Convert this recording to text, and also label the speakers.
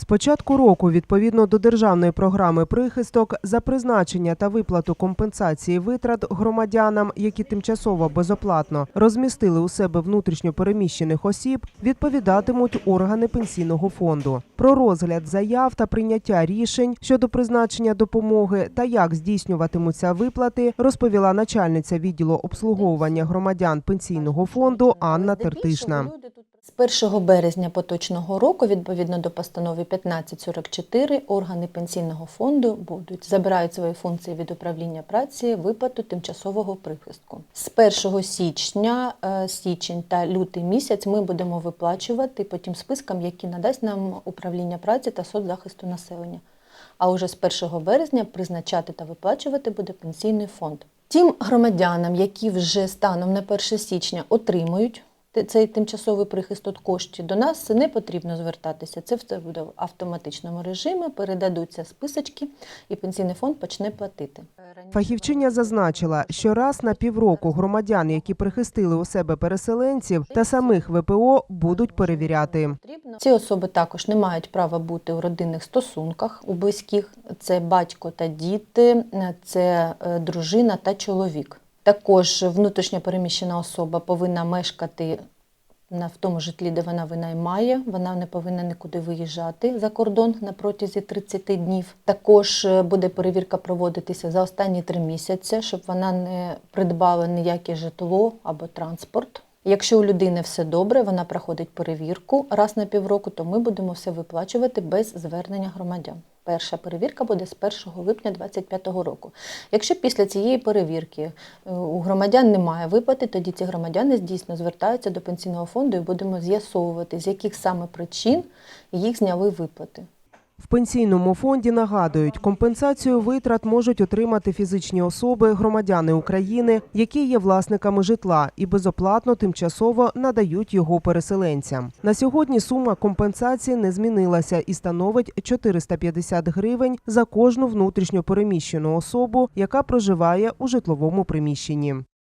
Speaker 1: З початку року, відповідно до державної програми прихисток, за призначення та виплату компенсації витрат громадянам, які тимчасово безоплатно розмістили у себе внутрішньо переміщених осіб, відповідатимуть органи пенсійного фонду. Про розгляд заяв та прийняття рішень щодо призначення допомоги та як здійснюватимуться виплати, розповіла начальниця відділу обслуговування громадян пенсійного фонду Анна Тертишна.
Speaker 2: З 1 березня поточного року, відповідно до постанови 1544, органи пенсійного фонду будуть забирають свої функції від управління праці виплату тимчасового прихистку. З 1 січня, е, січень та лютий місяць ми будемо виплачувати по тим спискам, які надасть нам управління праці та соцзахисту населення. А уже з 1 березня призначати та виплачувати буде пенсійний фонд. Тим громадянам, які вже станом на 1 січня отримують цей тимчасовий прихисток коштів, до нас не потрібно звертатися. Це все буде в автоматичному режимі, передадуться списочки, і пенсійний фонд почне платити.
Speaker 1: Фахівчиня зазначила, що раз на півроку громадян, які прихистили у себе переселенців та самих ВПО, будуть перевіряти.
Speaker 2: Ці особи також не мають права бути у родинних стосунках у близьких. Це батько та діти, це е, дружина та чоловік. Також внутрішньо переміщена особа повинна мешкати в тому житлі, де вона винаймає. Вона не повинна нікуди виїжджати за кордон на протязі 30 днів. Також е, буде перевірка проводитися за останні три місяці, щоб вона не придбала ніяке житло або транспорт. Якщо у людини все добре, вона проходить перевірку раз на півроку, то ми будемо все виплачувати без звернення громадян. Перша перевірка буде з 1 липня 2025 року. Якщо після цієї перевірки е, у громадян немає виплати, тоді ці громадяни дійсно звертаються до пенсійного фонду і будемо з'ясовувати, з яких саме причин їх зняли виплати.
Speaker 1: В пенсійному фонді нагадують, компенсацію витрат можуть отримати фізичні особи, громадяни України, які є власниками житла і безоплатно тимчасово надають його переселенцям. На сьогодні сума компенсації не змінилася і становить 450 гривень за кожну внутрішньо переміщену особу, яка проживає у житловому приміщенні.